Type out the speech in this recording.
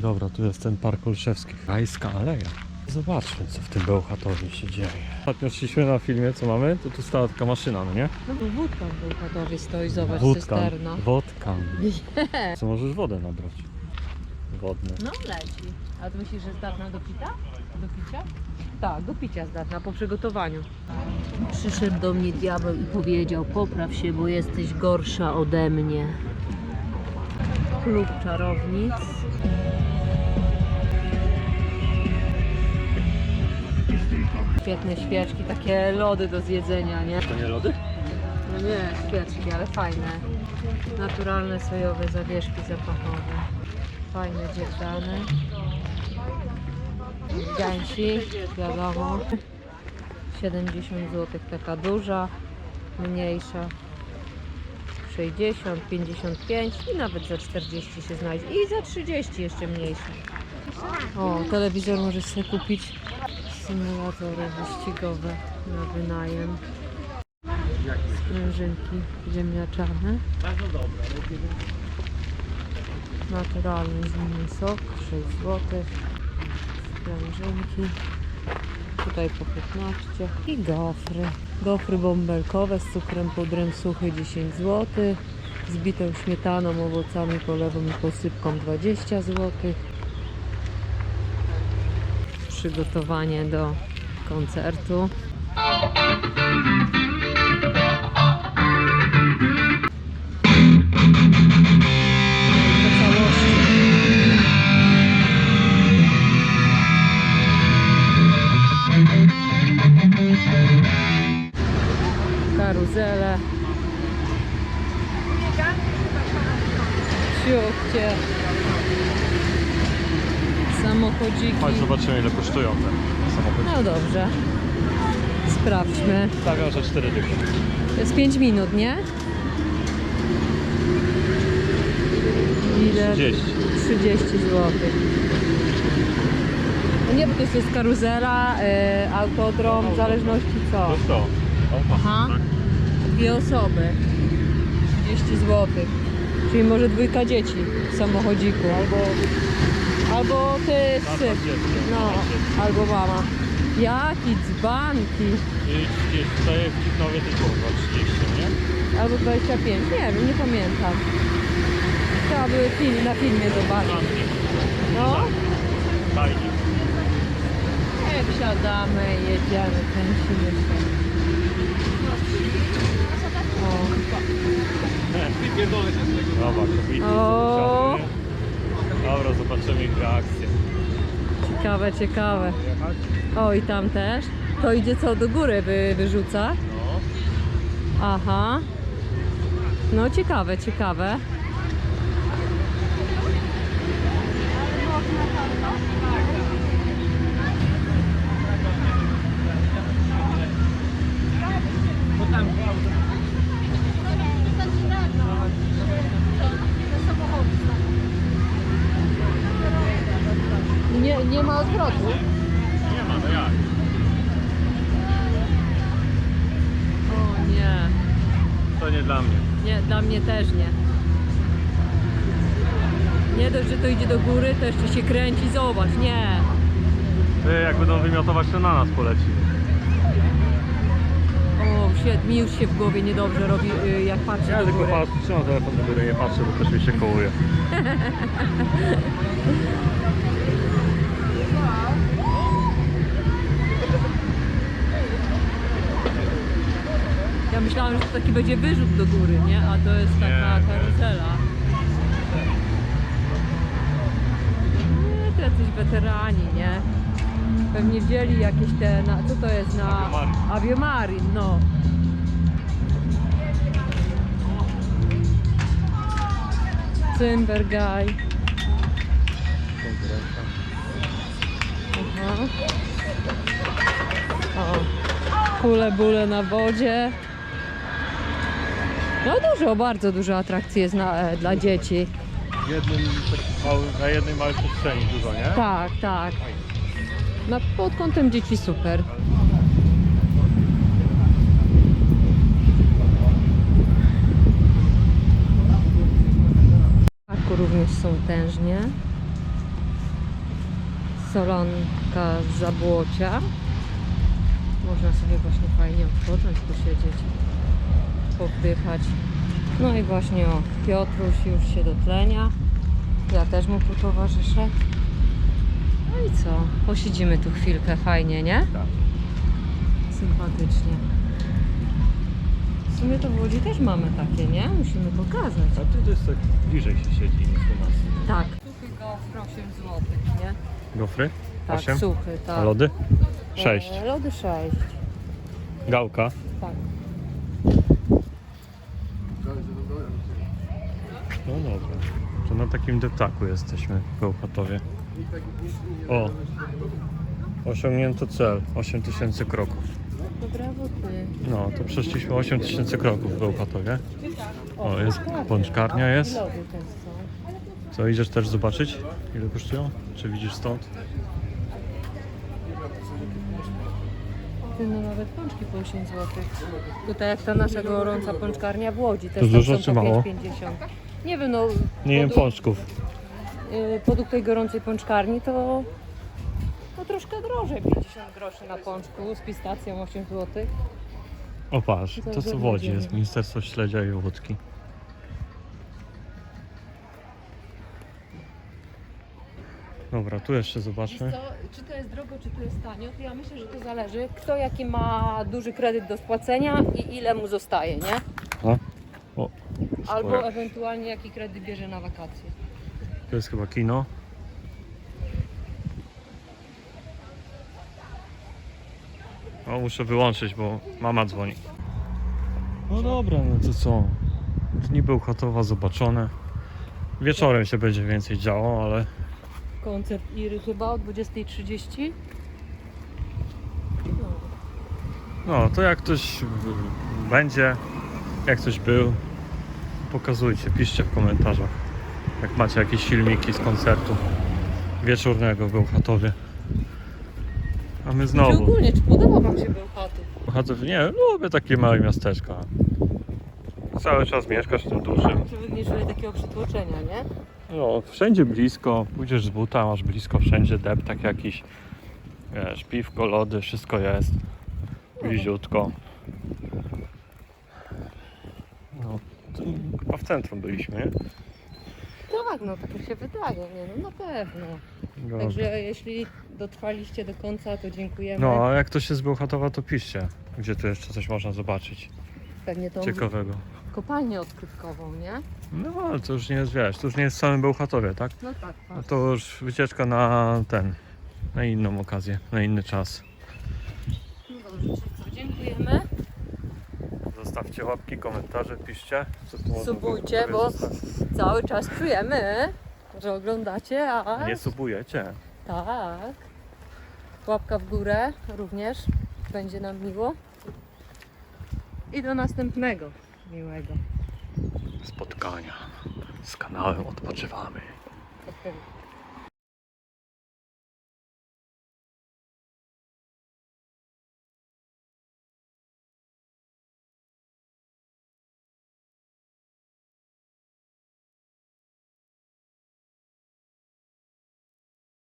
Dobra, tu jest ten park Olszewski. Rajska Aleja. Zobaczmy, co w tym Bełchatowie się dzieje. Ostatnio szliśmy na filmie, co mamy, to tu stała taka maszyna, no nie? No bo wódka w Bełchatowie stoi, zobacz, Wódka. cysterna. Wodka. Co możesz wodę nabrać? Wodne. No leci. A ty myślisz, że zdatna do pita? Do picia? Tak, do picia zdatna, po przygotowaniu. Przyszedł do mnie diabeł i powiedział, popraw się, bo jesteś gorsza ode mnie. Klub czarownic. Świetne świeczki, takie lody do zjedzenia, nie? To nie lody? No nie, świeczki, ale fajne. Naturalne sojowe zawieszki zapachowe. Fajne dzierżane. Gęsi, wiadomo. 70 zł taka duża, mniejsza 60, 55 i nawet za 40 się znajdzie. I za 30 jeszcze mniejsza. O, telewizor możesz sobie kupić. Symulatory wyścigowe na wynajem sprężynki ziemniaczane. Naturalny zimny sok, 6 zł. Sprężynki. Tutaj po 15. I gofry. Gofry bąbelkowe z cukrem pudrem suchy 10 zł. Z bitą śmietaną, owocami, polewą i posypką 20 zł. Przygotowanie do koncertu. Karuzele. Ciuchcie. Samochodziki. Chodź, zobaczymy ile kosztują te samochody. No dobrze. Sprawdźmy. Stawiam, że 4 dychy. To jest 5 minut, nie? Ile? 30. 30 zł. No nie, bo to jest karuzela, y, autodrom, w zależności co. To. Opa, Aha. tak? Dwie osoby. 30 zł. Czyli może dwójka dzieci w samochodziku. Albo, albo ty z No, albo mama. Jaki dzbanki. I 30. Tutaj w Kitnowie tylko chyba 30, nie? Albo 25, nie wiem, nie pamiętam. Trzeba by film, na filmie zobaczyć. No, Fajnie. jak wsiadamy, jedziemy, kręcimy się. O, Dobra, kobiety O. Dobra, zobaczymy ich reakcję. ciekawe, ciekawe. Jechać? O, i tam też. To idzie co, do góry wy, wyrzuca? No. Aha. No, ciekawe, ciekawe. Nie, nie ma odwrotu. Nie ma, no jak? O nie. To nie dla mnie. Nie, dla mnie też nie. Nie dość, że to idzie do góry, to jeszcze się kręci, zobacz, nie. Ty, jak będą wymiotować, to na nas poleci. O, shit, mi już się w głowie niedobrze robi, y, jak patrzę Ja do tylko góry. patrzę, trzymam telefon do góry, nie patrzę, bo też mi się kołuje. Ja myślałam, że to taki będzie wyrzut do góry, nie? A to jest taka Nie, karuzela. Nie, to jacyś weterani, nie? Pewnie wzięli jakieś te, na, co to jest na... Aviomarin. No. Cymbergaj. Aha. O. Kule bule na wodzie. No dużo, bardzo dużo atrakcji jest na, e, dla dzieci. W jednym takim małym, na jednej małej przestrzeni dużo, nie? Tak, tak. Na, pod kątem dzieci super. W parku również są tężnie. Solanka z Zabłocia. Można sobie właśnie fajnie odpocząć, posiedzieć, popychać. No i właśnie o, Piotruś już się dotlenia. Ja też mu tu towarzyszę. No i co? Posiedzimy tu chwilkę fajnie, nie? Tak. Sympatycznie. W sumie to w Łodzi też mamy takie, nie? Musimy pokazać. A tu to jest tak bliżej się siedzi niż u nas. Tak. Suchy gofr 8 zł, nie? Gofry? Tak, Osiem? suchy, tak. A lody? 6. E, lody 6, Gałka. tak. No dobra. To na takim deptaku jesteśmy w Bełchatowie. O! Osiągnięto cel. 8000 kroków. No brawo ty. No, to przeszliśmy 8000 kroków w Bełchatowie. O, jest pączkarnia. jest. Co, idziesz też zobaczyć? Ile kosztują? Czy widzisz stąd? Ty, no nawet pączki po 8 zł. Tutaj jak ta nasza gorąca pączkarnia w Łodzi też To tam dużo są czy po mało? 5,50. Nie wiem, no Nie jem podług- pączków. y, podług tej gorącej pączkarni to, to troszkę drożej, 50 groszy na pączku z pistacją 8 zł. O patrz, To co w Łodzi jest. Ministerstwo Śledzia i Wódki. Dobra, tu jeszcze zobaczmy. Czy to jest drogo, czy to jest tanio, to ja myślę, że to zależy, kto jaki ma duży kredyt do spłacenia i ile mu zostaje, nie? Albo spore. ewentualnie jaki kredyt bierze na wakacje. To jest chyba kino. O, muszę wyłączyć, bo mama dzwoni. No dobra, no to co? Dni Bełchatowa zobaczone. Wieczorem się będzie więcej działo, ale Koncert Iry chyba o 20.30. No. no to jak ktoś w- będzie, jak ktoś był, pokazujcie, piszcie w komentarzach. Jak macie jakieś filmiki z koncertu wieczornego w Bełchatowie. A my Czy znowu. ogólnie, czy podoba Wam się Bełchatów? Bełchatów, nie, lubię takie małe miasteczka. Cały czas mieszkasz w tym dużym. Czy nie czuję takiego przytłoczenia, nie? No, wszędzie blisko, pójdziesz z buta, masz blisko wszędzie deptak jakiś. Wiesz, piwko, lody, wszystko jest. Bliziutko. No, to chyba w centrum byliśmy, nie? Tak, no tak mi się wydaje, nie? No na pewno. Dobra. Także jeśli dotrwaliście do końca, to dziękujemy. No, a jak ktoś jest z Bełchatowa, to piszcie, gdzie tu jeszcze coś można zobaczyć Pewnie tą ciekawego. kopalnię odkrywkową, nie? No, ale to już nie jest, wiesz, to już nie jest w samym Bełchatowie, tak? No tak, No tak. to już wycieczka na ten, na inną okazję, na inny czas. No dobrze. Zostawcie łapki, komentarze, piszcie. Subujcie, bo zostawić. cały czas czujemy, że oglądacie, a Nie subujecie. tak. Łapka w górę również będzie nam miło. I do następnego miłego. Spotkania z kanałem Odpoczywamy. spotkania.